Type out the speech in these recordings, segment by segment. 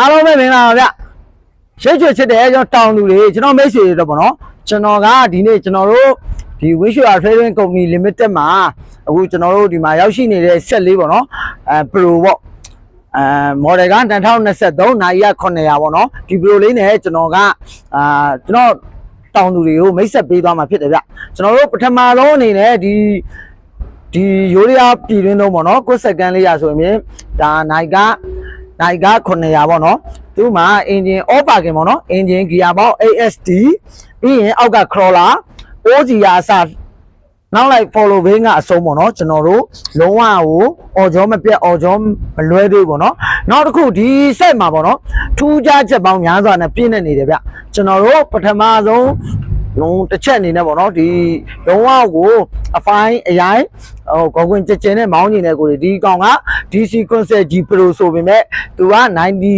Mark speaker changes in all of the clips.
Speaker 1: အားလုံးပဲမင်္ဂလာပါဗျရှိတ်ချွတ်ချစ်တယ်ကျွန်တော်တောင်သူတွေကျွန်တော်မိတ်ဆွေတွေတော့ပေါ့နော်ကျွန်တော်ကဒီနေ့ကျွန်တော်တို့ဒီ Wisher Trading Company Limited မှာအခုကျွန်တော်တို့ဒီမှာရောက်ရှိနေတဲ့ဆက်လေးပေါ့နော်အဲ Pro ပေါ့အဲ model က2023နိုင်ရ900ပေါ့နော်ဒီ Pro လေးနဲ့ကျွန်တော်ကအာကျွန်တော်တောင်သူတွေကိုမိတ်ဆက်ပေးသွားမှာဖြစ်တယ်ဗျကျွန်တော်တို့ပထမဆုံးအနေနဲ့ဒီဒီရိုးရပြည်တွင်းသုံးပေါ့နော်ကိုယ်စက္ကန့်လေးရဆိုရင်ဒါနိုင်က နိုင်က900ပေါ့နော်သူ့မှာအင်ဂျင် all parking ပေါ့နော်အင်ဂျင် gear ပေါင်း ASD ပြီးရင်အောက်က crawler OG ရာအစနောက်လိုက် follow wing ကအဆုံးပေါ့နော်ကျွန်တော်တို့လုံးဝကိုအော်ကြောမပြတ်အော်ကြောမလွဲသေးဘူးပေါ့နော်နောက်တစ်ခုဒီ set မှာပေါ့နော်ထူးခြားချက်ပေါင်းများစွာနဲ့ပြည့်နေနေတယ်ဗျကျွန်တော်တို့ပထမဆုံး လုံးတစ်ချက်အနေနဲ့ပေါ့နော်ဒီလုံးဝကိုအဖိုင်းအရိုင်းဟိုကောကွင်ကြက်ကျင်နဲ့မောင်းနေတဲ့ကိုဒီကောင်က DC Concept G Pro ဆိုပေမဲ့သူက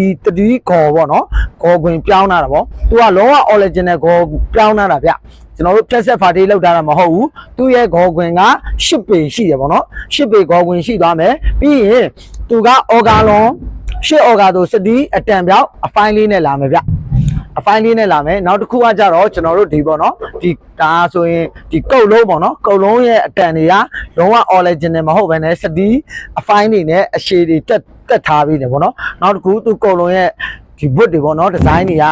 Speaker 1: 93ခေါ်ပေါ့နော်ခေါ်ခွင်ပြောင်းလာတာပေါ့သူကလုံးဝ original ခေါ်ပြောင်းလာတာဗျကျွန်တော်တို့ဖြတ်ဆက်ဖာတေးလောက်ထားတာမဟုတ်ဘူးသူ့ရဲ့ခေါ်ခွင်က10ပေရှိတယ်ပေါ့နော်10ပေခေါ်ခွင်ရှိသွားမယ်ပြီးရင်သူကအော်ဂါလွန်ရှစ်အော်ဂါတို့စတီးအတန်ပြောက်အဖိုင်းလေးနဲ့လာမယ်ဗျ အဖိုင်းလေးနဲ့လာမယ်နောက်တစ်ခုကကြတော့ကျွန်တော်တို့ဒီပေါ့နော်ဒီဒါဆိုရင်ဒီကုတ်လုံးပေါ့နော်ကုတ်လုံးရဲ့အတန်တွေကလုံးဝ original မဟုတ်ဘဲနဲ့စတီးအဖိုင်းတွေနဲ့အရှည်တွေတက်တက်ထားပြီးတယ်ပေါ့နော်နောက်တစ်ခုသူကုတ်လုံးရဲ့ဒီ wood တွေပေါ့နော်ဒီဇိုင်းတွေက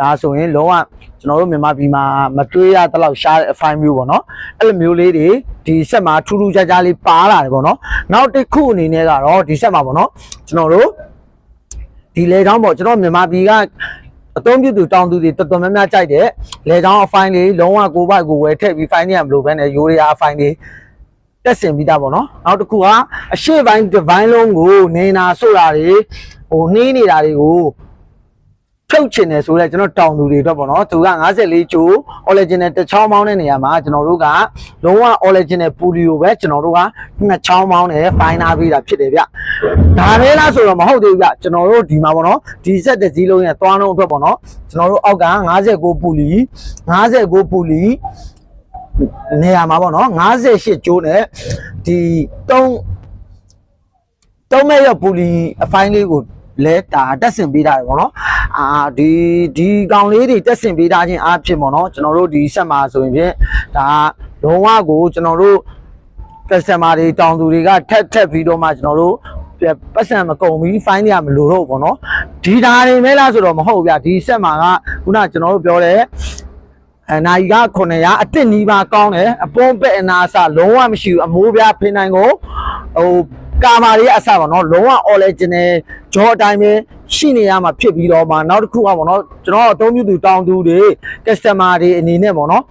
Speaker 1: ဒါဆိုရင်လုံးဝကျွန်တော်တို့မြန်မာပြည်မှာမတွေးရတလောက်ရှားတဲ့အဖိုင်းမျိုးပေါ့နော်အဲ့လိုမျိုးလေးတွေဒီဆက်မှာထူးထူးခြားခြားလေးပါလာတယ်ပေါ့နော်နောက်တစ်ခုအနေနဲ့ကတော့ဒီဆက်မှာပေါ့နော်ကျွန်တော်တို့ဒီလေချောင်းပေါ့ကျွန်တော်မြန်မာပြည်က အသုံးပြုသူတောင်းသူတွေတော်တော်များများကြိုက်တယ်လေချောင်းအဖိုင်းလေးလုံးဝကိုပိုက်ကိုဝယ်ထည့်ပြီးဖိုင်းနေရမလို့ပဲနဲ့ရိုးရအဖိုင်းလေးတက်ဆင်ပြီးသားပေါ့နော်နောက်တစ်ခုကအရှေ့ပိုင်းဒီဗိုင်းလုံးကိုနေနာဆိုတာတွေဟိုနှီးနေတာတွေကို ဖြုတ်ချင်တယ်ဆိုတော့ကျွန်တော်တောင်သူတွေအတွက်ပေါ့နော်သူက54ကျိုး original တစ်ချောင်းမောင်းတဲ့နေရာမှာကျွန်တော်တို့ကလုံးဝ original ပူလီကိုပဲကျွန်တော်တို့ကနှစ်ချောင်းမောင်းတယ်ဖိုင်းနာပေးတာဖြစ်တယ်ဗျဒါပဲလားဆိုတော့မဟုတ်သေးဘူးဗျကျွန်တော်တို့ဒီမှာပေါ့နော်ဒီဆက်တစ်စီးလုံးရဲ့သွားလုံးအတွက်ပေါ့နော်ကျွန်တော်တို့အောက်က59ပူလီ59ပူလီနေရာမှာပေါ့နော်58ကျိုးနဲ့ဒီ3တုံးမဲ့ရပူလီအဖိုင်းလေးကိုလဲတာတက်ဆင်ပေးထားတယ်ပေါ့နော် အာဒီဒီကောင်လေးတွေတက်ဆင်ပေးထားခြင်းအားဖြင့်ပေါ့နော်ကျွန်တော်တို့ဒီဆက်မှာဆိုရင်ဖြင့်ဒါလုံးဝကိုကျွန်တော်တို့ customer တွေတောင်သူတွေကထက်ထက်ပြီးတော့မှကျွန်တော်တို့ပတ်စံမကုန်ပြီး fine ရမလို့တော့ပေါ့နော်ဒီဓာတ်တွေမဲလားဆိုတော့မဟုတ်ဘူးဗျဒီဆက်မှာကခုနကျွန်တော်တို့ပြောတယ်အနာကြီးက900အတစ်နီးပါကောင်းတယ်အပွန်းပဲ့အနာအစလုံးဝမရှိဘူးအမိုးပြားဖိနိုင်ကိုဟိုကာမာတွေအစပါတော့လုံးဝ original ဂျောအတိုင်းပဲ ရှိနေရမှာဖြစ်ပြီးတော့မှနောက်တစ်ခုကပေါ့နော်ကျွန်တော်အသုံးပြုသူတောင်းသူတွေ customer တွေအနေနဲ့ပေါ့နော်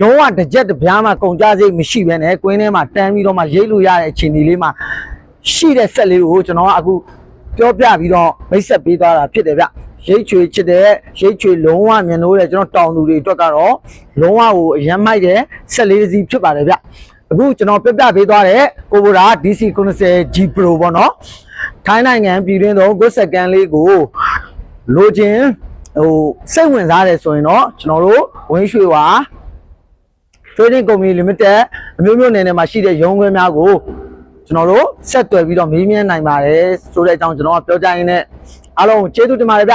Speaker 1: လုံးဝတစ်ကြက်တစ်ပြားမှကုန်ကြစိတ်မရှိဘဲနဲ့ကွင်းထဲမှာတန်းပြီးတော့မှရိတ်လို့ရတဲ့အခြေအနေလေးမှာရှိတဲ့ဆက်လေးကိုကျွန်တော်ကအခုပြောပြပြီးတော့မိတ်ဆက်ပေးသွားတာဖြစ်တယ်ဗျရိတ်ချွေချစ်တဲ့ရိတ်ချွေလုံးဝမြင်လို့တဲ့ကျွန်တော်တောင်သူတွေအတွက်ကတော့လုံးဝကိုအရမ်းမိုက်တဲ့ဆက်လေးတစ်စီးဖြစ်ပါတယ်ဗျအခုကျွန်တော်ပြပြပေးသွားတဲ့ကိုဘိုရာ DC 90 G Pro ပေါ့နော် ထိုင်းနိုင်ငံပြည်တွင်းသုံး9စက္ကန့်လေးကိုလိုချင်ဟိုစိတ်ဝင်စားတယ်ဆိုရင်တော့ကျွန်တော်တို့ဝင်းရွှေဝါ Trading Company Limited အမျိုးမျိုးနယ်နယ်မှာရှိတဲ့ရုံးခွဲများကိုကျွန်တော်တို့ဆက်သွယ်ပြီးတော့မေးမြန်းနိုင်ပါတယ်ဆိုတဲ့အကြောင်းကျွန်တော်ကပြောကြရင်းနဲ့အားလုံးကိုကျေးဇူးတင်ပါတယ်ဗျ